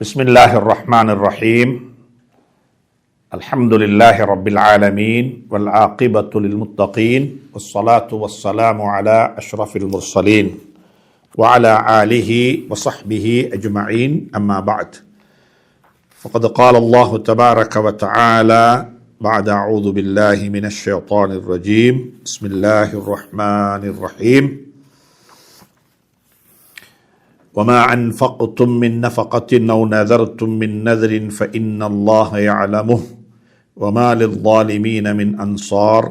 بسم الله الرحمن الرحيم. الحمد لله رب العالمين والعاقبة للمتقين والصلاة والسلام على أشرف المرسلين وعلى آله وصحبه أجمعين. أما بعد فقد قال الله تبارك وتعالى بعد أعوذ بالله من الشيطان الرجيم. بسم الله الرحمن الرحيم. وما أنفقتم من نفقة أو نذرتم من نذر فإن الله يعلمه وما للظالمين من أنصار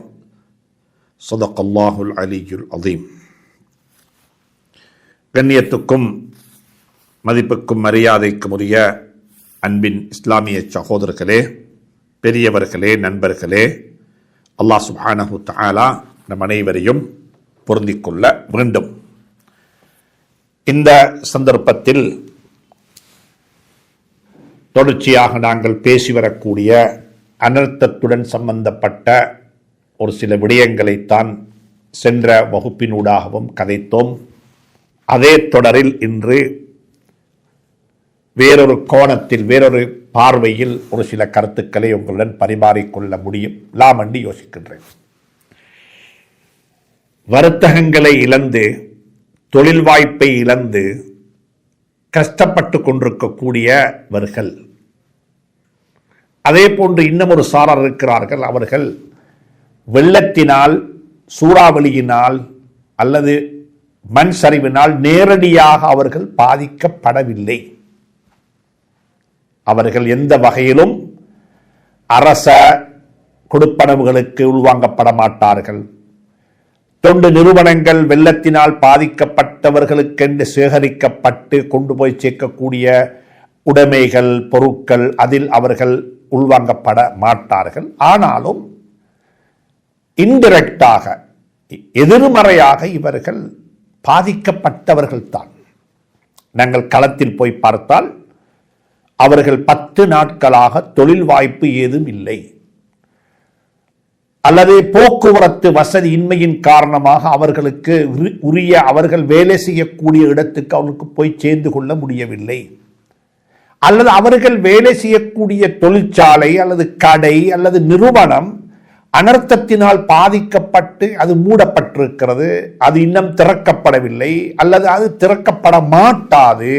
صدق الله العلي العظيم கண்ணியத்துக்கும் மதிப்புக்கும் மரியாதைக்கும் உரிய அன்பின் இஸ்லாமிய சகோதரர்களே பெரியவர்களே நண்பர்களே அல்லாஹ் சுப்ஹானஹு தஆலா நம் அனைவரையும் பொருந்திக் கொள்ள வேண்டும் இந்த சந்தர்ப்பத்தில் தொடர்ச்சியாக நாங்கள் பேசி வரக்கூடிய அனர்த்தத்துடன் சம்பந்தப்பட்ட ஒரு சில விடயங்களைத்தான் சென்ற வகுப்பினூடாகவும் கதைத்தோம். அதே தொடரில் இன்று வேறொரு கோணத்தில் வேறொரு பார்வையில் ஒரு சில கருத்துக்களை உங்களுடன் பரிமாறிக்கொள்ள முடியும். லாமண்டி யோசிக்கின்றேன். வர்த்தகங்களை இழந்து தொழில் வாய்ப்பை இழந்து கஷ்டப்பட்டு கொண்டிருக்கக்கூடியவர்கள். அதே போன்று இன்னும் ஒரு சாரர் இருக்கிறார்கள். அவர்கள் வெள்ளத்தினால் சூறாவளியினால் அல்லது மண் சரிவினால் நேரடியாக அவர்கள் பாதிக்கப்படவில்லை. அவர்கள் எந்த வகையிலும் அரச கொடுப்பனவுகளுக்கு உள்வாங்கப்பட மாட்டார்கள். தொண்டு நிறுவனங்கள் வெள்ளத்தினால் பாதிக்கப்பட்டவர்களுக்கென்று சேகரிக்கப்பட்டு கொண்டு போய் சேர்க்கக்கூடிய உடைமைகள் பொருட்கள் அதில் அவர்கள் உள்வாங்கப்பட மாட்டார்கள். ஆனாலும் இன்டிரக்டாக எதிர்மறையாக இவர்கள் பாதிக்கப்பட்டவர்கள்தான் நாங்கள் களத்தில் போய் பார்த்தால் அவர்கள் பத்து நாட்களாக தொழில் வாய்ப்பு ஏதும் இல்லை. அல்லது போக்குவரத்து வசதி இன்மையின் காரணமாக அவர்களுக்கு உரிய அவர்கள் வேலை செய்யக்கூடிய இடத்துக்கு அவர்களுக்கு போய் சேர்ந்து கொள்ள முடியவில்லை. அல்லது அவர்கள் வேலை செய்யக்கூடிய தொழிற்சாலை அல்லது கடை அல்லது நிறுவனம் அனர்த்தத்தினால் பாதிக்கப்பட்டு அது மூடப்பட்டிருக்கிறது அது இன்னும் திறக்கப்படவில்லை அல்லது அது திறக்கப்பட மாட்டாது.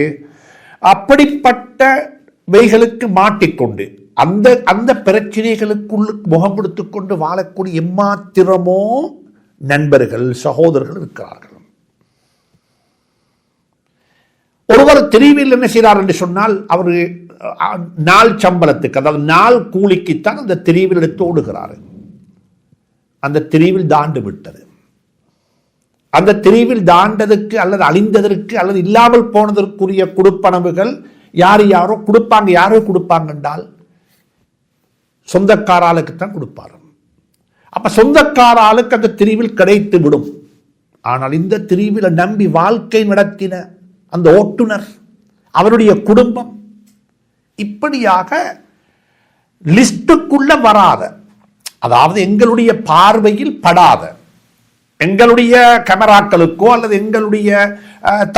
அப்படிப்பட்ட வைகளுக்கு மாட்டிக்கொண்டு அந்த அந்த பிரச்சனைகளுக்குள் முகம் கொடுத்து கொண்டு வாழக்கூடிய எம்மாத்திரமோ நண்பர்கள் சகோதரர்கள் இருக்கிறார்கள். ஒருவர் தெருவில் என்ன செய்கிறார் என்று சொன்னால் அவர் நாள் சம்பளத்துக்கு அதாவது நாள் கூலிக்குத்தான் அந்த தெரிவில் எடுத்து ஓடுகிறார். அந்த தெரிவில் தாண்டு விட்டது. அந்த தெரிவில் தாண்டதற்கு அல்லது அழிந்ததற்கு அல்லது இல்லாமல் போனதற்குரிய கொடுப்பனவுகள் யார் யாரோ கொடுப்பாங்க யாரோ கொடுப்பாங்க என்றால் சொந்தக்காராளுக்கு தான் கொடுப்பார். அப்ப சொந்தக்காராளுக்கு அந்த திரிவில் கிடைத்து விடும். ஆனால் இந்த திரிவில் நம்பி வாழ்க்கை நடத்தின அந்த ஓட்டுநர் அவருடைய குடும்பம் இப்படியாக லிஸ்டுக்குள்ள வராத அதாவது எங்களுடைய பார்வையில் படாத எங்களுடைய கேமராக்களுக்கோ அல்லது எங்களுடைய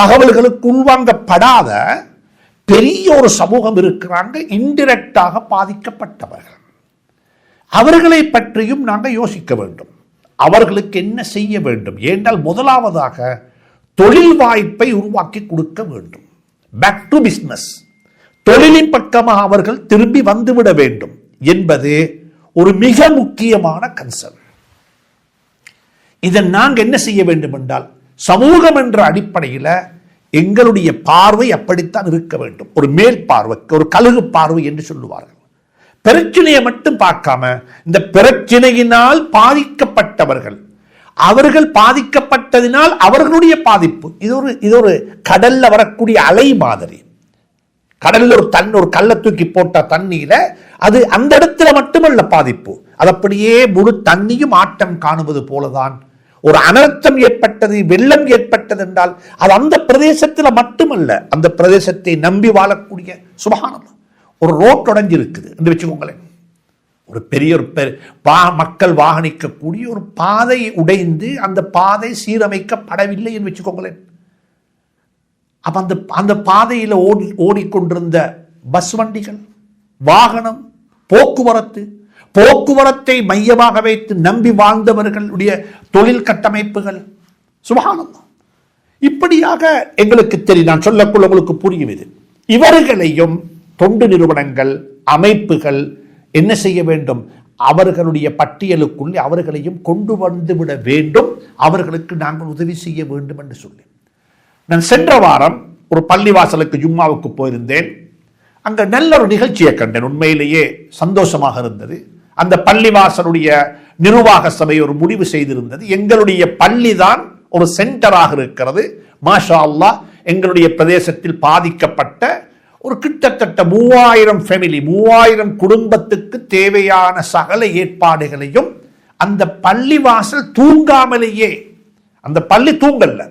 தகவல்களுக்கு உள்வாங்கப்படாத பெரிய ஒரு சமூகம் இருக்கிறாங்க இன்டிரக்டாக பாதிக்கப்பட்டவர்கள். அவர்களை பற்றியும் நாங்கள் யோசிக்க வேண்டும். அவர்களுக்கு என்ன செய்ய வேண்டும்? ஏனென்றால் முதலாவதாக தொழில் வாய்ப்பை உருவாக்கி கொடுக்க வேண்டும். பேக் டு பிஸ்னஸ் தொழிலின் பக்கமாக அவர்கள் திரும்பி வந்துவிட வேண்டும் என்பது ஒரு மிக முக்கியமான கன்சர்ன் இதை நாங்கள் என்ன செய்ய வேண்டும் என்றால் சமூகம் என்ற அடிப்படையில் எங்களுடைய பார்வை அப்படித்தான் இருக்க வேண்டும். ஒரு மேல் பார்வைக்கு ஒரு கழுகு பார்வை என்று சொல்லுவார்கள். பிரச்சனையை மட்டும் பார்க்காம இந்த பிரச்சனையினால் பாதிக்கப்பட்டவர்கள். அவர்கள் பாதிக்கப்பட்டதினால் அவர்களுடைய பாதிப்பு. இது ஒரு இது ஒரு கடல்ல வரக்கூடிய அலை மாதிரி. கடல்ல ஒரு தன் ஒரு கல்லை தூக்கி போட்ட தண்ணியில அது அந்த இடத்துல மட்டுமல்ல பாதிப்பு. அது அப்படியே முழு தண்ணியும் ஆட்டம் காணுவது போலதான். ஒரு அனர்த்தம் ஏற்பட்டது வெள்ளம் ஏற்பட்டது என்றால் அது அந்த பிரதேசத்தில் மட்டுமல்ல அந்த பிரதேசத்தை நம்பி வாழக்கூடிய சுபகானம் ஒரு ரோட் உடஞ்சிருக்குது. என்று வச்சுக்கோங்களேன் ஒரு பெரிய ஒரு வா மக்கள் வாகனிக்கக்கூடிய ஒரு பாதை உடைந்து அந்த பாதை சீரமைக்கப்படவில்லை என்று வச்சுக்கோங்களேன் அப்போ அந்த அந்த பாதையில் ஓடி ஓடிக்கொண்டிருந்த பஸ் வண்டிகள் வாகனம் போக்குவரத்து போக்குவரத்தை மையமாக வைத்து நம்பி வாழ்ந்தவர்களுடைய தொழில் கட்டமைப்புகள் சுபகானந்தம் இப்படியாக எங்களுக்கு தெரியும் நான் சொல்லக்குள்ள உங்களுக்கு புரியும் இது. இவர்களையும் தொண்டு நிறுவனங்கள் அமைப்புகள் என்ன செய்ய வேண்டும்? அவர்களுடைய பட்டியலுக்குள்ளே அவர்களையும் கொண்டு வந்து விட வேண்டும். அவர்களுக்கு நாங்கள் உதவி செய்ய வேண்டும் என்று சொல்லி. நான் சென்ற வாரம் ஒரு பள்ளிவாசலுக்கு ஜும்மாவுக்கு போயிருந்தேன். அங்க நல்ல ஒரு நிகழ்ச்சியை கண்டேன். உண்மையிலேயே சந்தோஷமாக இருந்தது. அந்த பள்ளிவாசலுடைய நிர்வாக சபை ஒரு முடிவு செய்திருந்தது. எங்களுடைய பள்ளி தான் ஒரு சென்டராக இருக்கிறது. மாஷா அல்லாஹ் எங்களுடைய பிரதேசத்தில் பாதிக்கப்பட்ட ஒரு கிட்டத்தட்ட மூவாயிரம் ஃபேமிலி மூவாயிரம் குடும்பத்துக்கு தேவையான சகல ஏற்பாடுகளையும் அந்த பள்ளிவாசல் தூங்காமலேயே அந்த பள்ளி தூங்கல்ல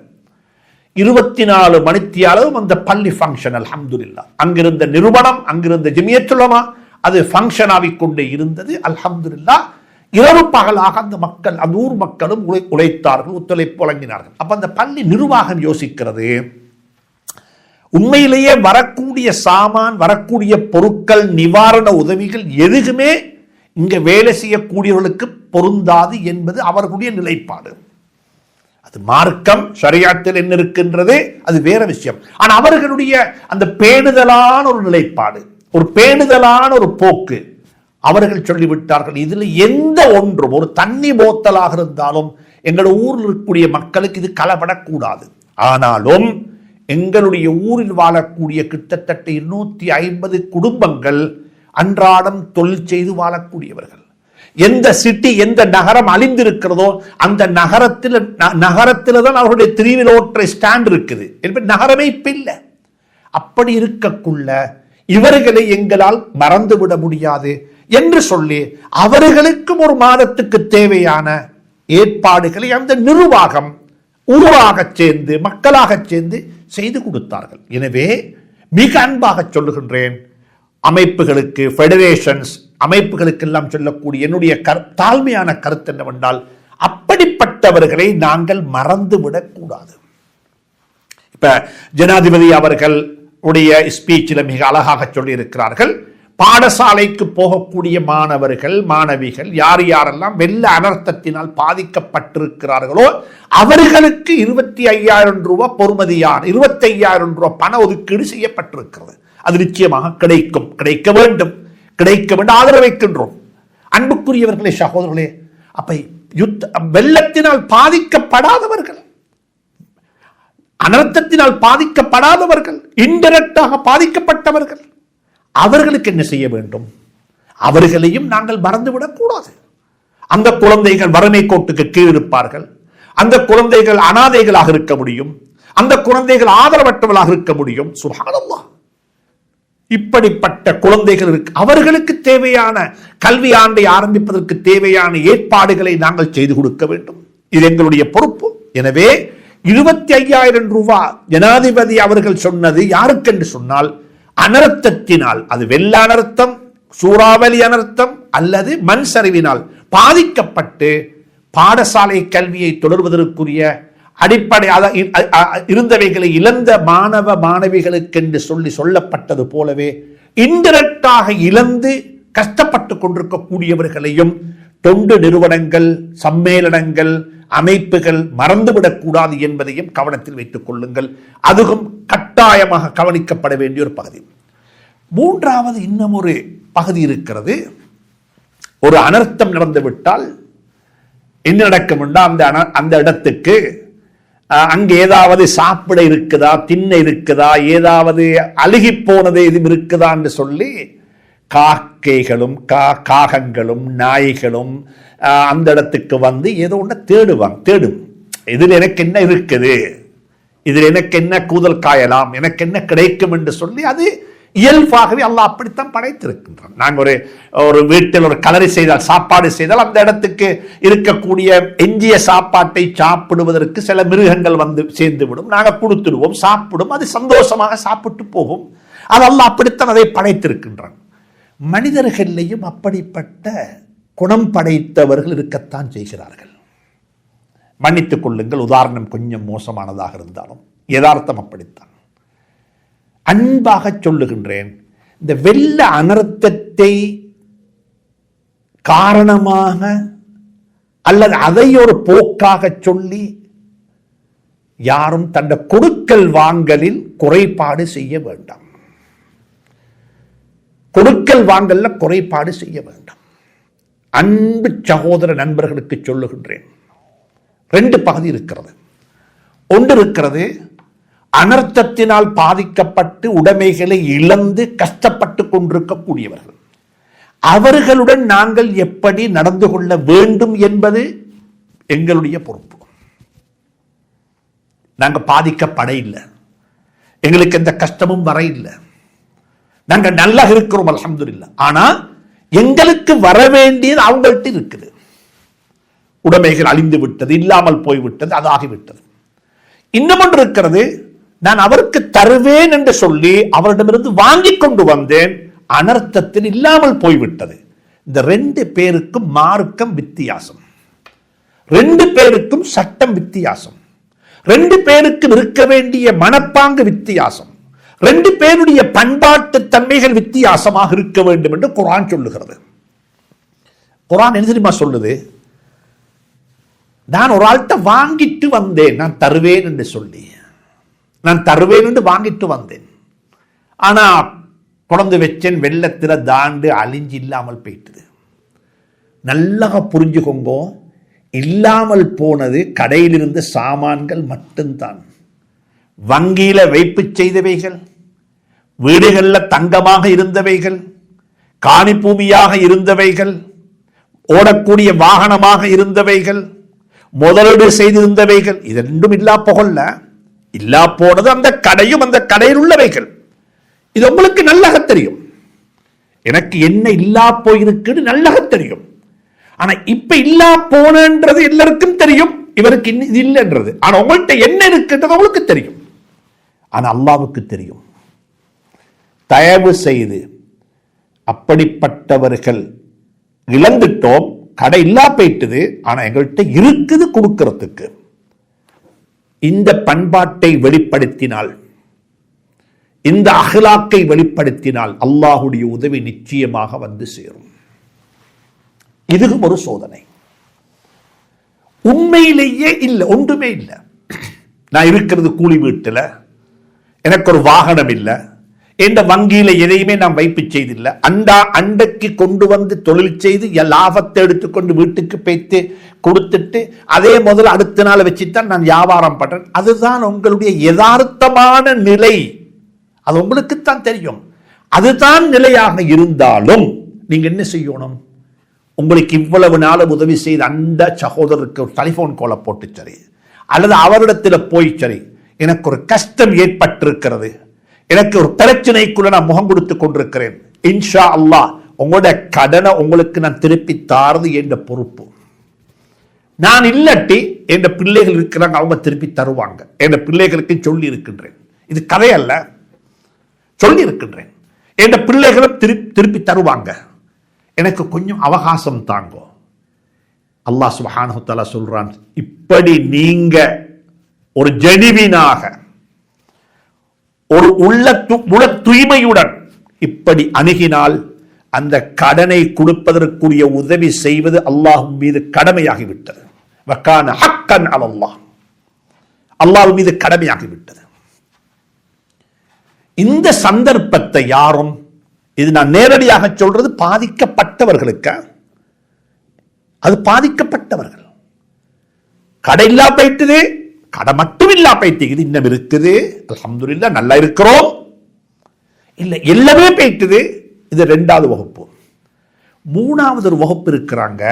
இருபத்தி நாலு மணித்தியாலும் அந்த பள்ளி ஃபங்க்ஷன் அல்ஹம்துல்லா அங்கிருந்த நிறுவனம் அங்கிருந்த ஜிமியத்துலமா அது ஃபங்க்ஷன் ஆகிக்கொண்டே இருந்தது அல்ஹம்துல்லா இரவு பகலாக அந்த மக்கள் அந்த ஊர் மக்களும் உழை உழைத்தார்கள் ஒத்துழைப்பு வழங்கினார்கள். அப்ப அந்த பள்ளி நிர்வாகம் யோசிக்கிறது உண்மையிலேயே வரக்கூடிய சாமான் வரக்கூடிய பொருட்கள் நிவாரண உதவிகள் எதுவுமே இங்க வேலை செய்யக்கூடியவர்களுக்கு பொருந்தாது என்பது அவர்களுடைய நிலைப்பாடு. அது மார்க்கம் ஷரியாத்தில் என்ன இருக்கின்றது? அது வேற விஷயம். ஆனால் அவர்களுடைய அந்த பேணுதலான ஒரு நிலைப்பாடு ஒரு பேணுதலான ஒரு போக்கு அவர்கள் சொல்லிவிட்டார்கள். இதில் எந்த ஒன்றும் ஒரு தண்ணி போத்தலாக இருந்தாலும் எங்கள் ஊரில் இருக்கக்கூடிய மக்களுக்கு இது கலப்படக்கூடாது ஆனாலும் எங்களுடைய ஊரில் வாழக்கூடிய கிட்டத்தட்ட இருநூத்தி ஐம்பது குடும்பங்கள் அன்றாடம் தொழில் செய்து வாழக்கூடியவர்கள். எந்த சிட்டி எந்த நகரம் அழிந்திருக்கிறதோ அந்த நகரத்தில் நகரத்தில் தான் அவருடைய திருவிழோற்றை ஸ்டாண்ட் இருக்குது. என்பது நகரமே இப்ப இல்லை. அப்படி இருக்கக்குள்ள இவர்களை எங்களால் மறந்துவிட முடியாது என்று சொல்லி அவர்களுக்கும் ஒரு மாதத்துக்கு தேவையான ஏற்பாடுகளை அந்த நிர்வாகம் உருவாகச் சேர்ந்து மக்களாகச் சேர்ந்து செய்து கொடுத்தார்கள். எனவே மிக அன்பாக சொல்லுகின்றேன் அமைப்புகளுக்கு ஃபெடரேஷன்ஸ் அமைப்புகளுக்கெல்லாம் சொல்லக்கூடிய என்னுடைய கர் தாழ்மையான கருத்து என்னவென்றால் அப்படிப்பட்டவர்களை நாங்கள் மறந்துவிடக்கூடாது இப்போ இப்ப ஜனாதிபதி அவர்கள் உடைய ஸ்பீச்சில் மிக அழகாக சொல்லியிருக்கிறார்கள். பாடசாலைக்கு போகக்கூடிய மாணவர்கள் மாணவிகள் யார் யாரெல்லாம் வெள்ள அனர்த்தத்தினால் பாதிக்கப்பட்டிருக்கிறார்களோ அவர்களுக்கு இருபத்தி ஐயாயிரம் ரூபாய் பொறுமதியான இருபத்தி ஐயாயிரம் ரூபாய் பண ஒதுக்கீடு செய்யப்பட்டிருக்கிறது. அது நிச்சயமாக கிடைக்கும். கிடைக்க வேண்டும். கிடைக்க வேண்டும். ஆதரவைக்கின்றோம் அன்புக்குரியவர்களே சகோதரர்களே அப்ப யுத்த வெள்ளத்தினால் பாதிக்கப்படாதவர்கள் அனர்த்தத்தினால் பாதிக்கப்படாதவர்கள் இன்டெரக்டாக பாதிக்கப்பட்டவர்கள் அவர்களுக்கு என்ன செய்ய வேண்டும்? அவர்களையும் நாங்கள் மறந்துவிடக் கூடாது அந்த குழந்தைகள் வறுமை கோட்டுக்கு கீழ் இருப்பார்கள். அந்த குழந்தைகள் அனாதைகளாக இருக்க முடியும். அந்த குழந்தைகள் ஆதரவற்றவர்களாக இருக்க முடியும். சுபானல்லாஹ் இப்படிப்பட்ட குழந்தைகள் இருக்கு. அவர்களுக்கு தேவையான கல்வி ஆண்டை ஆரம்பிப்பதற்கு தேவையான ஏற்பாடுகளை நாங்கள் செய்து கொடுக்க வேண்டும். இது எங்களுடைய பொறுப்பு. எனவே இருபத்தி ஐயாயிரம் ரூபாய் ஜனாதிபதி அவர்கள் சொன்னது யாருக்கென்று சொன்னால் அனர்த்தத்தினால் அது வெள்ள அனர்த்தம் சூறாவளி அனர்த்தம் அல்லது மண் சரிவினால் பாதிக்கப்பட்டு பாடசாலை கல்வியை தொடர்வதற்குரிய அடிப்படை அத- இருந்தவைகளை இழந்த மாணவ மாணவிகளுக்கென்று சொல்லி சொல்லப்பட்டது போலவே இன்டெரக்டாக இழந்து கஷ்டப்பட்டு கொண்டிருக்கக்கூடியவர்களையும் தொண்டு நிறுவனங்கள் சம்மேளனங்கள் அமைப்புகள் மறந்துவிடக்கூடாது என்பதையும் கவனத்தில் வைத்துக் கொள்ளுங்கள். அதுவும் கட்டாயமாக கவனிக்கப்பட வேண்டிய ஒரு பகுதி. மூன்றாவது இன்னும் ஒரு பகுதி இருக்கிறது. ஒரு அனர்த்தம் நடந்துவிட்டால் என்ன நடக்கும் என்றால் அந்த அன- அந்த இடத்துக்கு அங்கே ஏதாவது சாப்பிட இருக்குதா திண்ணை இருக்குதா ஏதாவது அழுகி போனது எதுவும் இருக்குதா என்று சொல்லி காக்கைகளும் கா காகங்களும் நாய்களும் அந்த இடத்துக்கு வந்து ஏதோ ஒன்று தேடுவாங்க தேடும். இதில் எனக்கு என்ன இருக்குது? இதில் எனக்கு என்ன கூதல் காயலாம்? எனக்கு என்ன கிடைக்கும் என்று சொல்லி அது இயல்பாகவே அல்லாஹ் அப்படித்தான் படைத்திருக்கின்றான். நாங்கள் ஒரு ஒரு வீட்டில் ஒரு கலரி செய்தால் சாப்பாடு செய்தால் அந்த இடத்துக்கு இருக்கக்கூடிய எஞ்சிய சாப்பாட்டை சாப்பிடுவதற்கு சில மிருகங்கள் வந்து சேர்ந்து விடும் நாங்கள் கொடுத்துடுவோம் சாப்பிடும். அது சந்தோஷமாக சாப்பிட்டு போகும். அது அல்லாஹ் அப்படித்தான் அதை படைத்திருக்கின்றான். மனிதர்களையும் அப்படிப்பட்ட குணம் படைத்தவர்கள் இருக்கத்தான் செய்கிறார்கள். மன்னித்துக் கொள்ளுங்கள் உதாரணம் கொஞ்சம் மோசமானதாக இருந்தாலும் யதார்த்தம் அப்படித்தான். அன்பாக சொல்லுகின்றேன் இந்த வெள்ள அனர்த்தத்தை காரணமாக அல்லது அதை ஒரு போக்காக சொல்லி யாரும் தன்னை கொடுக்கல் வாங்கலில் குறைபாடு செய்ய வேண்டாம். கொடுக்கல் வாங்கல்ல குறைபாடு செய்ய வேண்டாம். அன்பு சகோதர நண்பர்களுக்கு சொல்லுகின்றேன். ரெண்டு பகுதி இருக்கிறது. ஒன்று இருக்கிறது அனர்த்தத்தினால் பாதிக்கப்பட்டு உடைமைகளை இழந்து கஷ்டப்பட்டு கொண்டிருக்கக்கூடியவர்கள். அவர்களுடன் நாங்கள் எப்படி நடந்து கொள்ள வேண்டும் என்பது எங்களுடைய பொறுப்பு. நாங்கள் பாதிக்கப்பட இல்லை. எங்களுக்கு எந்த கஷ்டமும் வர இல்லை. நாங்கள் நல்லா இருக்கிறோம் அல்ஹம்துலில்லாஹ் ஆனால் எங்களுக்கு வர வேண்டியது அவங்கள்ட்ட இருக்குது. உடைமைகள் அழிந்து விட்டது இல்லாமல் போய்விட்டது அது ஆகிவிட்டது. இன்னும் ஒன்று இருக்கிறது நான் அவருக்கு தருவேன் என்று சொல்லி அவரிடமிருந்து வாங்கி கொண்டு வந்தேன் அனர்த்தத்தில் இல்லாமல் போய்விட்டது. இந்த ரெண்டு பேருக்கும் மார்க்கம் வித்தியாசம். ரெண்டு பேருக்கும் சட்டம் வித்தியாசம். ரெண்டு பேருக்கும் இருக்க வேண்டிய மனப்பாங்கு வித்தியாசம். ரெண்டு பேருடைய பண்பாட்டு தன்மைகள் வித்தியாசமாக இருக்க வேண்டும் என்று குரான் சொல்லுகிறது. குரான் என்ன தெரியுமா சொல்லுது? நான் ஒரு ஆள்கிட்ட வாங்கிட்டு வந்தேன். நான் தருவேன் என்று சொல்லி. நான் தருவேன் என்று வாங்கிட்டு வந்தேன். ஆனா குழந்தை வச்சேன் வெள்ளத்தில் தாண்டு அழிஞ்சு இல்லாமல் போயிட்டுது. நல்லா புரிஞ்சுக்கோங்க. இல்லாமல் போனது கடையிலிருந்து சாமான்கள் மட்டும்தான். வங்கியில வைப்பு செய்தவைகள் வீடுகளில் தங்கமாக இருந்தவைகள் காணிப்பூமியாக இருந்தவைகள் ஓடக்கூடிய வாகனமாக இருந்தவைகள் முதலீடு செய்திருந்தவைகள் இது ரெண்டும் இல்லா புகழ்ல இல்லா போனது அந்த கடையும் அந்த கடையில் உள்ளவைகள். இது உங்களுக்கு நல்லக தெரியும். எனக்கு என்ன இல்லா போயிருக்குன்னு நல்லக தெரியும். ஆனா இப்ப இல்லா போனன்றது எல்லாருக்கும் தெரியும் இவருக்கு இன்னும் இது இல்லைன்றது. ஆனா உங்கள்கிட்ட என்ன இருக்குன்றது உங்களுக்கு தெரியும். ஆனா அல்லாவுக்கு தெரியும். தயவு செய்து அப்படிப்பட்டவர்கள் இழந்துட்டோம் கடை இல்லா போயிட்டுது ஆனா எங்கள்கிட்ட இருக்குது கொடுக்கறதுக்கு. இந்த பண்பாட்டை வெளிப்படுத்தினால் இந்த அகலாக்கை வெளிப்படுத்தினால் அல்லாஹுடைய உதவி நிச்சயமாக வந்து சேரும். இதுவும் ஒரு சோதனை. உண்மையிலேயே இல்லை ஒன்றுமே இல்லை. நான் இருக்கிறது கூலி வீட்டில் எனக்கு ஒரு வாகனம் இல்லை எந்த வங்கியில் எதையுமே நான் வைப்பு செய்தில்லை. அண்டா அண்டைக்கு கொண்டு வந்து தொழில் செய்து என் லாபத்தை எடுத்துக்கொண்டு வீட்டுக்கு போய்த்து கொடுத்துட்டு அதே முதல்ல அடுத்த நாள் வச்சுத்தான் நான் வியாபாரம் பண்றேன். அதுதான் உங்களுடைய யதார்த்தமான நிலை. அது உங்களுக்குத்தான் தெரியும். அதுதான் நிலையாக இருந்தாலும் நீங்க என்ன செய்யணும்? உங்களுக்கு இவ்வளவு நாள் உதவி செய்த அந்த சகோதரருக்கு ஒரு டெலிஃபோன் கோலை போட்டு சரி. அல்லது அவரிடத்தில் போய் சரி. எனக்கு ஒரு கஷ்டம் ஏற்பட்டிருக்கிறது. எனக்கு ஒரு பிரச்சனைக்குள்ள நான் முகம் கொடுத்து கொண்டிருக்கிறேன். இன்ஷா அல்லாஹ் உங்களோட கடனை உங்களுக்கு நான் திருப்பி தாரது என்ற பொறுப்பு. நான் இல்லாட்டி என் பிள்ளைகள் இருக்கிறாங்க அவங்க திருப்பி தருவாங்க. என் பிள்ளைகளுக்கு சொல்லி இருக்கின்றேன். இது கதை அல்ல. சொல்லி இருக்கின்றேன். என் பிள்ளைகளும் திருப்பி திருப்பி தருவாங்க. எனக்கு கொஞ்சம் அவகாசம் தாங்கோ. அல்லாஹ் சுப்ஹானஹு தஆலா சொல்றான் இப்படி நீங்க ஒரு ஜெனிவினாக ஒரு உள்ள உள தூய்மையுடன் இப்படி அணுகினால் அந்த கடனை கொடுப்பதற்குரிய உதவி செய்வது அல்லாஹ் மீது கடமையாகிவிட்டது. வக்கான ஹக்கன் அலல்லாஹ். அல்லாஹ் மீது கடமையாகிவிட்டது. இந்த சந்தர்ப்பத்தை யாரும் இது நான் நேரடியாக சொல்றது பாதிக்கப்பட்டவர்களுக்கு? அது பாதிக்கப்பட்டவர்கள். கடையில்லா போயிட்டுது. கடை மட்டும் இல்லா போயிட்டு இன்னும் இருக்குது. அல்ஹம்துலில்லாஹ் நல்லா இருக்கிறோம். இல்லை எல்லாமே போயிட்டுது இது ரெண்டாவது வகுப்பு. மூணாவது ஒரு வகுப்பு இருக்கிறாங்க.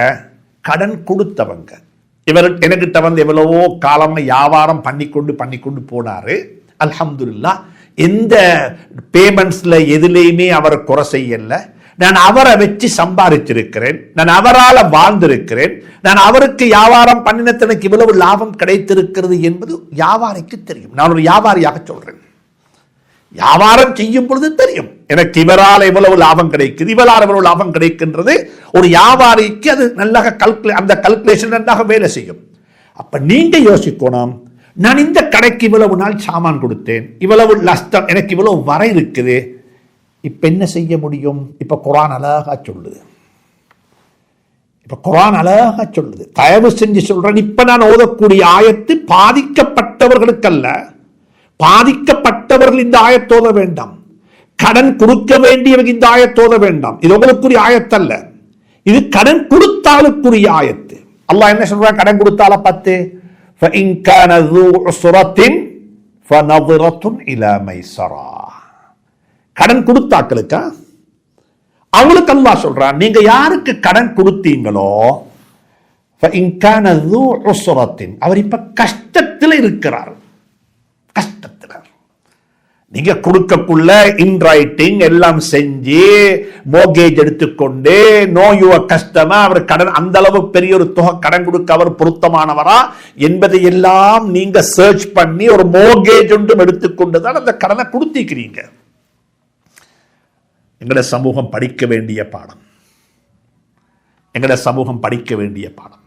கடன் கொடுத்தவங்க. இவர் எனக்கிட்ட வந்து எவ்வளவோ காலமாக வியாபாரம் பண்ணிக்கொண்டு பண்ணிக்கொண்டு போனாரு. அல்ஹம்துலில்லாஹ் எந்த பேமெண்ட்ஸ்ல எதுலேயுமே அவரை குறை செய்யல. நான் அவரை வச்சு சம்பாதிச்சிருக்கிறேன் நான் அவரால் வாழ்ந்திருக்கிறேன். நான் அவருக்கு வியாபாரம் பண்ணினத்து எனக்கு இவ்வளவு லாபம் கிடைத்திருக்கிறது என்பது வியாபாரிக்கு தெரியும். நான் ஒரு வியாபாரியாக சொல்கிறேன் வியாபாரம் செய்யும் பொழுது தெரியும். எனக்கு இவரால் இவ்வளவு லாபம் கிடைக்குது இவரால் இவ்வளவு லாபம் கிடைக்கின்றது. ஒரு வியாபாரிக்கு அது நல்லாக கல்குலே அந்த கல்குலேஷன் நல்லாக வேலை செய்யும். அப்போ நீங்கள் யோசிக்கணும். நான் இந்த கடைக்கு இவ்வளவு நாள் சாமான் கொடுத்தேன். இவ்வளவு நஷ்டம் எனக்கு இவ்வளவு வர இருக்குது. இப்ப என்ன செய்ய முடியும் இப்ப குரான் அழகா சொல்லுது இப்ப குரான் அழகா சொல்லுது தயவு செஞ்சு சொல்றேன் இப்ப நான் ஓதக்கூடிய ஆயத்து பாதிக்கப்பட்டவர்களுக்கல்ல பாதிக்கப்பட்டவர்கள் இந்த ஆயத்தோத வேண்டாம் கடன் கொடுக்க வேண்டியவங்க இந்த ஆயத்தோத வேண்டாம் இது உங்களுக்குரிய ஆயத்தல்ல இது கடன் கொடுத்தாலுக்குரிய ஆயத்து அல்லாஹ் என்ன சொல்றான் கடன் கொடுத்தால பத்து فَإِنْ كَانَ ذُو عُسْرَةٍ فَنَظِرَةٌ إِلَى مَيْسَرَةٍ கடன் கொடுத்தாக்களுக்கா? அவங்களுக்கு அல்லா சொல்றான் நீங்க யாருக்கு கடன் கொடுத்தீங்களோ அவர் இப்ப கஷ்டத்தில் இருக்கிறார். கஷ்டத்தில். நீங்க கொடுக்கக்குள்ள இன்ரைட்டிங் எல்லாம் செஞ்சு மோகேஜ் எடுத்துக்கொண்டு நோயுவ கஷ்டமா அவர் கடன் அந்த அளவு பெரிய ஒரு தொகை கடன் கொடுக்க அவர் பொருத்தமானவரா? என்பதை எல்லாம் நீங்க சர்ச் பண்ணி ஒரு மோகேஜ் ஒன்றும் எடுத்துக்கொண்டு தான் அந்த கடனை கொடுத்திக்கிறீங்க எங்களோட சமூகம் படிக்க வேண்டிய பாடம். எங்களோட சமூகம் படிக்க வேண்டிய பாடம்.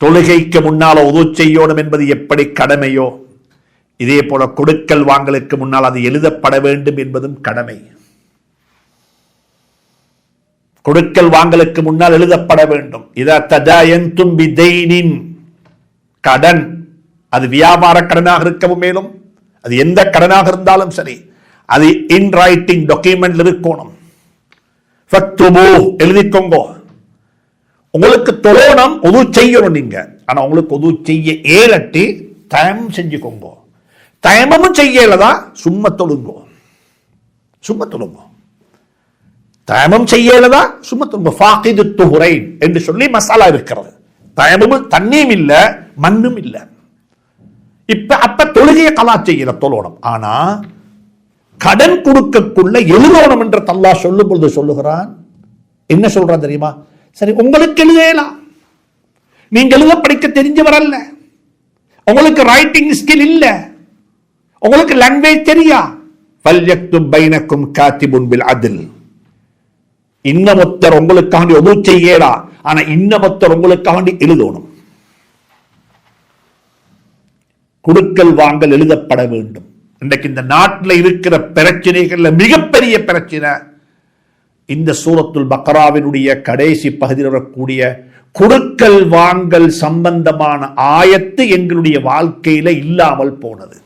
தொழுகைக்கு முன்னால் உதவு செய்யணும் என்பது எப்படி கடமையோ இதே போல கொடுக்கல் வாங்கலுக்கு முன்னால் அது எழுதப்பட வேண்டும் என்பதும் கடமை. கொடுக்கல் வாங்கலுக்கு முன்னால் எழுதப்பட வேண்டும். இதா ததாயந்தும் பிதைனின் கடன். அது வியாபார கடனாக இருக்கவும் மேலும் அது எந்த கடனாக இருந்தாலும் சரி. அது இன் ரைட்டிங் டாக்குமெண்ட்ல இருக்கணும் எழுதிக்கோங்க. உங்களுக்கு தொழணும் உது செய்யணும் நீங்க. ஆனா உங்களுக்கு உது செய்ய ஏலட்டி தயம் செஞ்சுக்கோங்க. தயமமும் செய்யலதா சும்மா தொழுங்கோ. சும்மா தொழுங்கோ. தயமம் செய்யலதா சும்மா தொழுங்கோ. ஃபாகிது துஹுரை என்று சொல்லி மசாலா இருக்கிறது. தயமமும் தண்ணியும் இல்ல மண்ணும் இல்ல. இப்ப அப்ப தொழுகையை கலா செய்யல தொழணும் ஆனா கடன் கொடுக்கக்குள்ள எழுதணும் என்று தல்லா சொல்லும் பொழுது சொல்லுகிறான். என்ன சொல்றான் தெரியுமா? சரி உங்களுக்கு எழுதலாம். நீங்க எழுத படிக்க தெரிஞ்சவர் அல்ல. உங்களுக்கு ரைட்டிங் ஸ்கில் இல்ல. உங்களுக்கு லாங்குவேஜ் தெரியா? ஃபல்யக்துப் பைனக்கும் காத்திபுன் பில் அதில். இன்னமொத்தர் உங்களுக்காண்டி எதுவும் செய்யலா ஆனா இன்னமொத்தர் உங்களுக்காண்டி எழுதணும். கொடுக்கல் வாங்கல் எழுதப்பட வேண்டும். இன்றைக்கு இந்த நாட்டில் இருக்கிற பிரச்சனைகளில் மிகப்பெரிய பிரச்சனை இந்த சூரத்துல் பக்ராவினுடைய கடைசி பகுதியில் வரக்கூடிய கொடுக்கல் வாங்கல் சம்பந்தமான ஆயத்து எங்களுடைய வாழ்க்கையில இல்லாமல் போனது.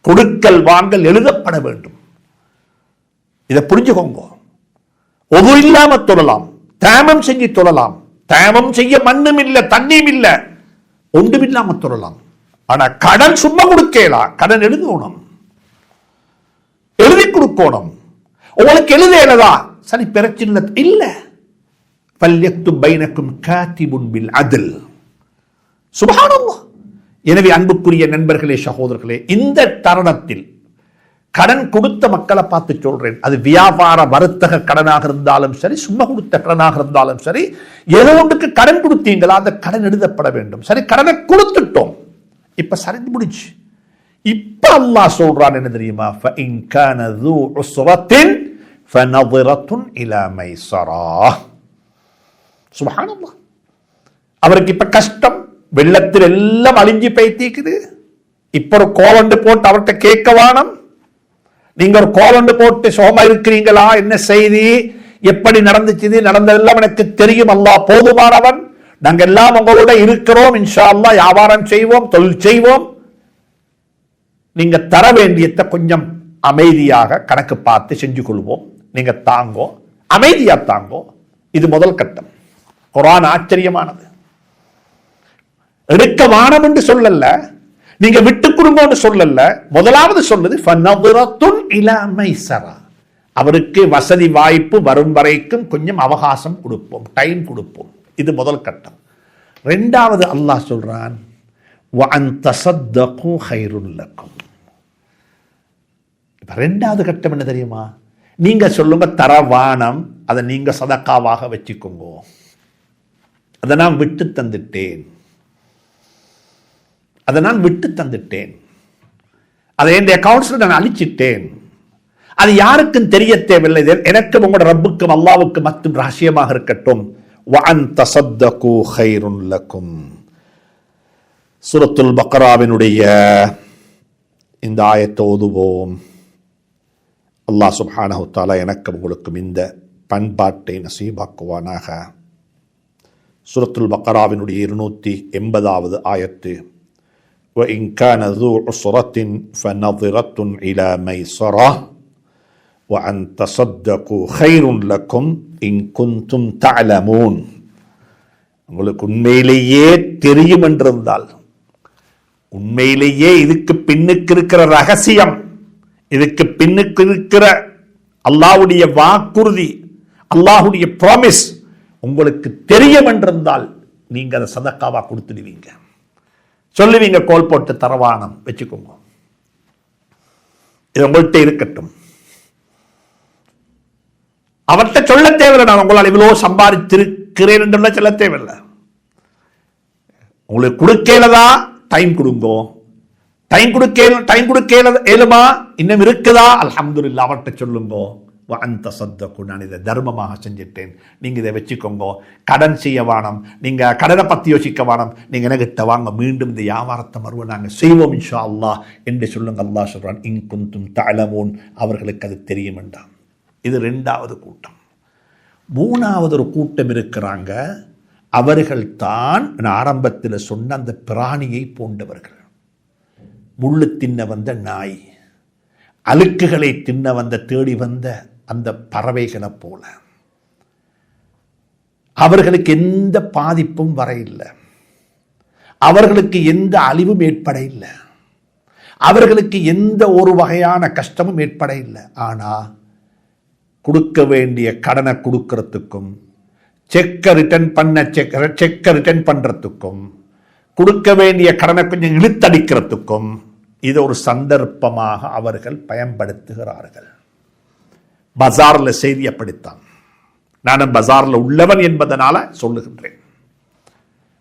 கொடுக்கல் வாங்கல் எழுதப்பட வேண்டும். இதை புரிஞ்சுக்கோங்க. ஒவ்வொரு இல்லாம தொழலாம் தேமம் செஞ்சு தொழலாம் தேமம் செய்ய மண்ணும் இல்ல தண்ணியும் இல்ல. ஒன்றுமில்லாம தொழலாம் ஆனா கடன் சும்மா கொடுக்கலாம் கடன் எழுதணும். எழுதி கொடுக்கணும். உங்களுக்கு எழுத எழுதா சரி பிரச்சனை இல்ல. பல்யத்து பைனக்கும் காத்திபுன் பில் அதில். சுபஹானல்லாஹ் எனவே அன்புக்குரிய நண்பர்களே சகோதரர்களே இந்த தருணத்தில் கடன் கொடுத்த மக்களை பார்த்து சொல்றேன். அது வியாபார வர்த்தக கடனாக இருந்தாலும் சரி சும்மா கொடுத்த கடனாக இருந்தாலும் சரி ஏதோ ஒன்றுக்கு கடன் கொடுத்தீங்களா? அந்த கடன் எழுதப்பட வேண்டும். சரி கடனை கொடுத்துட்டோம். இப்போ சரிந்து முடிச்சு. இப்போ அல்லாஹ் சொல்கிறான் என்ன தெரியுமா? சுபஹானல்லா அவருக்கு இப்போ கஷ்டம். வெள்ளத்தில் எல்லாம் அழிஞ்சு போய்த்திக்குது. இப்போ ஒரு கோலண்டு போட்டு அவர்கிட்ட கேட்க வானம். நீங்கள் ஒரு கோலண்டு போட்டு சோமா இருக்கிறீங்களா? என்ன செய்தி? எப்படி நடந்துச்சு நடந்ததெல்லாம் எனக்கு தெரியும். அல்லா போதுமானவன். நாங்கள் எல்லாம் உங்களோட இருக்கிறோம் இன்ஷா வியாபாரம் செய்வோம் தொழில் செய்வோம். நீங்க தர வேண்டியதை கொஞ்சம் அமைதியாக கணக்கு பார்த்து செஞ்சு கொள்வோம். நீங்க தாங்கோ அமைதியா தாங்கோ. இது முதல் கட்டம். குரான் ஆச்சரியமானது. எடுக்க வானம் என்று சொல்லல நீங்க விட்டு குடும்பம்னு சொல்லல. முதலாவது சொல்லுது அவருக்கு வசதி வாய்ப்பு வரும் வரைக்கும் கொஞ்சம் அவகாசம் கொடுப்போம் டைம் கொடுப்போம். இது முதல் கட்டம். ரெண்டாவது அல்லாஹ் சொல்றான் வஅன் ரெண்டாவது கட்டம் என்ன தெரியுமா? நீங்க சொல்லுங்க தரவானம் அதை நீங்க சதக்காவாக வச்சுக்கோங்க. அதை நான் விட்டு தந்துட்டேன். அதை நான் விட்டு தந்துட்டேன். அதை என் அக்கௌண்ட்ஸ்ல நான் அழிச்சிட்டேன். அது யாருக்கும் தெரிய தேவையில்லை. எனக்கும் உங்களோட ரப்புக்கும் அல்லாவுக்கும் மற்றும் ரகசியமாக இருக்கட்டும். வஅன் தசத்தகு கைருன் லக்கும் சூரத்துல் பக்ராவினுடைய இந்த ஆயத்தை ஓதுவோம் அல்லாஹ் சுப்ஹானஹு தாலா எனக்கும் உங்களுக்கும் இந்த பண்பாட்டை நசீபாக்குவானாக சூரத்துல் பக்கராவினுடைய இருநூற்றி எண்பதாவது ஆயத்து وإن كان ذو عسرة فنظرة إلى ميسرة وأن تصدقوا خير لكم إن كنتم تعلمون உங்களுக்கு உண்மையிலேயே தெரியும் என்றிருந்தால் உண்மையிலேயே இதுக்கு பின்னுக்கு இருக்கிற ரகசியம் இதுக்கு பின்னுக்கு இருக்கிற அல்லாஹ்வுடைய வாக்குறுதி அல்லாஹ்வுடைய ப்ராமிஸ் உங்களுக்கு தெரியும் என்றிருந்தால் நீங்க அதை சதக்காவா கொடுத்துடுவீங்க சொல்லுவீங்க கோல் போட்டு தரவானம் வச்சுக்கோங்க இது உங்கள்கிட்ட இருக்கட்டும் அவர்கிட்ட சொல்ல தேவையில்லை. நான் உங்களால் இவ்வளோ சம்பாதித்திருக்கிறேன் என்று சொல்ல தேவையில்லை. உங்களுக்கு கொடுக்கலதா? டைம் கொடுங்கோ. டைம் கொடுக்க டைம் கொடுக்க ஏழுமா இன்னும் இருக்குதா? அல்ஹம்துலில்லாஹ் அவர்கிட்ட சொல்லுங்கோ. அந்த சத்தக்கு நான் இதை தர்மமாக செஞ்சிட்டேன். நீங்கள் இதை வச்சுக்கோங்க. கடன் செய்ய வேணாம். நீங்கள் கடனை பற்றி யோசிக்க வேணாம். நீங்கள் எனக்கிட்ட வாங்க. மீண்டும் இந்த வியாபாரத்தை மறுவ நாங்கள் செய்வோம் இன்ஷா அல்லாஹ் என்று சொல்லுங்க. அல்லாஹ் சொல்கிறான் இன் தும் தளமோன் அவர்களுக்கு அது தெரியும் என்றான். இது ரெண்டாவது கூட்டம். மூணாவது ஒரு கூட்டம் இருக்கிறாங்க. அவர்கள் தான் நான் ஆரம்பத்தில் சொன்ன அந்த பிராணியை போன்றவர்கள். முள்ளு தின்ன வந்த நாய் அழுக்குகளை தின்ன வந்த தேடி வந்த அந்த பறவைகளை போல. அவர்களுக்கு எந்த பாதிப்பும் வர இல்லை அவர்களுக்கு எந்த அழிவும் ஏற்பட இல்லை அவர்களுக்கு எந்த ஒரு வகையான கஷ்டமும் ஏற்பட இல்லை ஆனால் கொடுக்க வேண்டிய கடனை கொடுக்கறதுக்கும் செக்கை ரிட்டர்ன் பண்ண செக் செக்கை ரிட்டர்ன் பண்ணுறதுக்கும் கொடுக்க வேண்டிய கடனை கொஞ்சம் இழுத்தடிக்கிறதுக்கும் இது ஒரு சந்தர்ப்பமாக அவர்கள் பயன்படுத்துகிறார்கள். பஜாரில் செய்தி அப்படித்தான். நான் பஜாரில் உள்ளவன் என்பதனால சொல்லுகின்றேன்.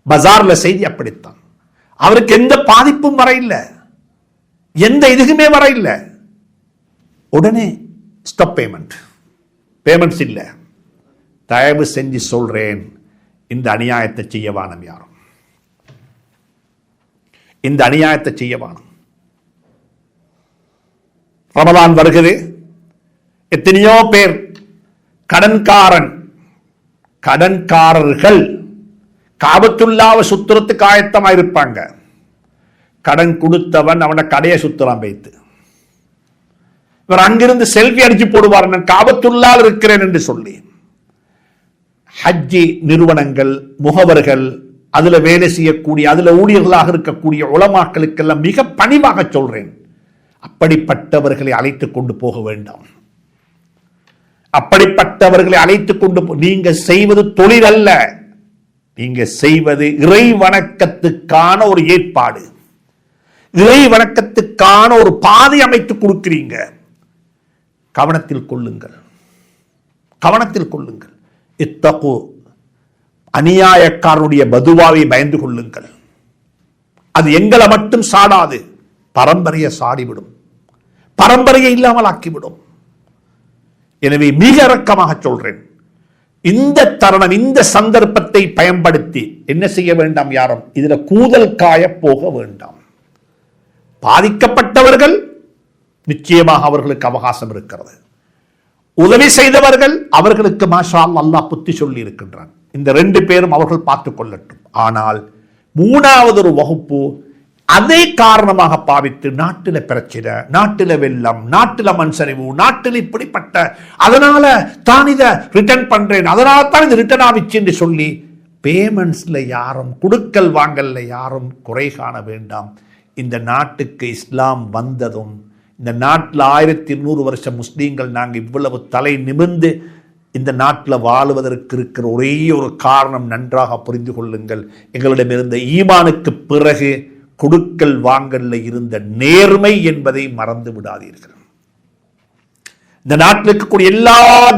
பஜாரில் செய்தி அப்படித்தான். அவருக்கு எந்த பாதிப்பும் வர இல்லை எந்த இதுக்குமே வர இல்லை உடனே ஸ்டாப் பேமெண்ட் பேமெண்ட்ஸ் இல்லை. தயவு செஞ்சு சொல்றேன். இந்த அநியாயத்தை செய்ய வானம் யாரும். இந்த அநியாயத்தை செய்ய வானம். ரமலான் வருகிறது. எத்தனையோ பேர் கடன்காரன் கடன்காரர்கள். காபத்துள்ளாவ சுத்துறதுக்கு ஆயத்தமாக இருப்பாங்க. கடன் கொடுத்தவன் அவனை கடையை சுத்துறான் வைத்து. இவர் அங்கிருந்து செல்வி அடிச்சு போடுவார் நான் காபத்துள்ளால் இருக்கிறேன் என்று சொல்லி. ஹஜ்ஜி நிறுவனங்கள் முகவர்கள் அதுல வேலை செய்யக்கூடிய அதுல ஊழியர்களாக இருக்கக்கூடிய உளமாக்களுக்கெல்லாம் மிக பணிவாக சொல்றேன். அப்படிப்பட்டவர்களை அழைத்து கொண்டு போக வேண்டாம். அப்படிப்பட்டவர்களை அழைத்து கொண்டு நீங்க செய்வது தொழில் அல்ல. நீங்க செய்வது இறை வணக்கத்துக்கான ஒரு ஏற்பாடு. இறை வணக்கத்துக்கான ஒரு பாதை அமைத்து கொடுக்கிறீங்க. கவனத்தில் கொள்ளுங்கள். கவனத்தில் கொள்ளுங்கள். இத்தகு அநியாயக்காரனுடைய பதுவாவை பயந்து கொள்ளுங்கள். அது எங்களை மட்டும் சாடாது பரம்பரையை சாடிவிடும். பரம்பரையை இல்லாமல் ஆக்கிவிடும் எனவே மிக இறக்கமாக சொல்றேன். இந்த தருணம் இந்த சந்தர்ப்பத்தை பயன்படுத்தி என்ன செய்ய வேண்டாம் யாரும்? இதுல கூதல் காய போக வேண்டாம். பாதிக்கப்பட்டவர்கள் நிச்சயமாக அவர்களுக்கு அவகாசம் இருக்கிறது. உதவி செய்தவர்கள் அவர்களுக்கு மாஷால் அல்லாஹ் புத்தி சொல்லி இருக்கின்றான். இந்த ரெண்டு பேரும் அவர்கள் பார்த்து கொள்ளட்டும். ஆனால் மூணாவது ஒரு வகுப்பு அதை காரணமாக பாவித்து நாட்டில பிரச்சனை நாட்டில வெள்ளம் நாட்டில மண் சரிவு நாட்டில் இப்படிப்பட்ட அதனால தான் இதை ரிட்டர்ன் பண்றேன் அதனால தான் இது ரிட்டர்ன் ஆவிச்சு என்று சொல்லி பேமெண்ட்ஸ்ல யாரும் குடுக்கல் வாங்கல்ல யாரும் குறை காண வேண்டாம். இந்த நாட்டுக்கு இஸ்லாம் வந்ததும் இந்த நாட்டில் ஆயிரத்தி இருநூறு வருஷம் முஸ்லீம்கள் நாங்கள் இவ்வளவு தலை நிமிர்ந்து இந்த நாட்டில் வாழுவதற்கு இருக்கிற ஒரே ஒரு காரணம் நன்றாக புரிந்து கொள்ளுங்கள். எங்களிடமிருந்த ஈமானுக்கு பிறகு கொடுக்கல் வாங்கல்ல இருந்த நேர்மை என்பதை மறந்து விடாதீர்கள். இந்த நாட்டில் இருக்கக்கூடிய எல்லா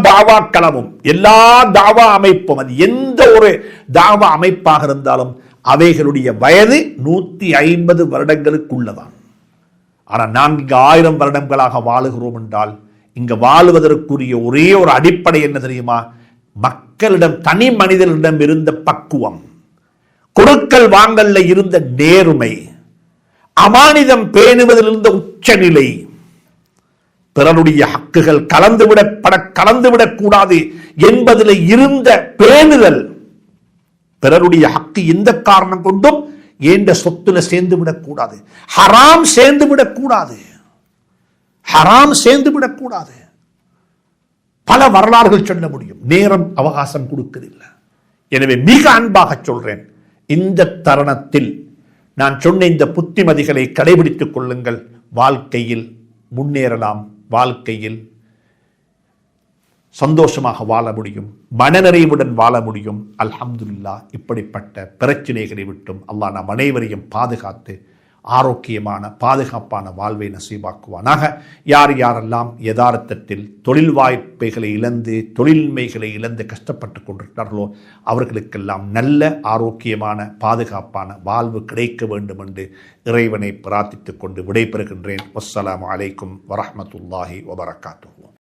தாவா களமும் எல்லா தாவா அமைப்பும் அது எந்த ஒரு தாவா அமைப்பாக இருந்தாலும் அவைகளுடைய வயது நூத்தி ஐம்பது வருடங்களுக்குள்ளதான். ஆனால் நாங்கள் இங்கு ஆயிரம் வருடங்களாக வாழுகிறோம் என்றால் இங்கு வாழுவதற்குரிய ஒரே ஒரு அடிப்படை என்ன தெரியுமா? மக்களிடம் தனி மனிதர்களிடம் இருந்த பக்குவம். கொடுக்கல் வாங்கல்ல இருந்த நேர்மை. அமானிதம் பேணுவதில் இருந்த உச்சநிலை. பிறருடைய ஹக்குகள் கலந்துவிடப்பட கலந்துவிடக் கூடாது என்பதில் இருந்த பேணுதல். பிறருடைய ஹக்கு எந்த காரணம் கொண்டும் ஏண்ட சொத்துல சேர்ந்து விடக்கூடாது ஹராம் சேர்ந்து விடக்கூடாது ஹராம் சேர்ந்து விடக்கூடாது பல வரலாறுகள் சொல்ல முடியும். நேரம் அவகாசம் கொடுக்கதில்லை எனவே மிக அன்பாக சொல்றேன். இந்த தருணத்தில் நான் சொன்ன இந்த புத்திமதிகளை கடைபிடித்துக் கொள்ளுங்கள். வாழ்க்கையில் முன்னேறலாம். வாழ்க்கையில் சந்தோஷமாக வாழ முடியும். மனநிறைவுடன் வாழ முடியும். அல்ஹம்துல்லா இப்படிப்பட்ட பிரச்சனைகளை விட்டும் அல்லாஹ் நம் அனைவரையும் பாதுகாத்து ஆரோக்கியமான பாதுகாப்பான வாழ்வை நசீபாக்குவானாக. யார் யாரெல்லாம் யதார்த்தத்தில் தொழில் வாய்ப்புகளை இழந்து தொழில்மைகளை இழந்து கஷ்டப்பட்டு கொண்டிருக்கிறார்களோ அவர்களுக்கெல்லாம் நல்ல ஆரோக்கியமான பாதுகாப்பான வாழ்வு கிடைக்க வேண்டும் என்று இறைவனை பிரார்த்தித்துக் கொண்டு விடைபெறுகின்றேன். வஸ்ஸலாமு அலைக்கும் வரமத்துல்லாஹி வபரகாத்துஹு.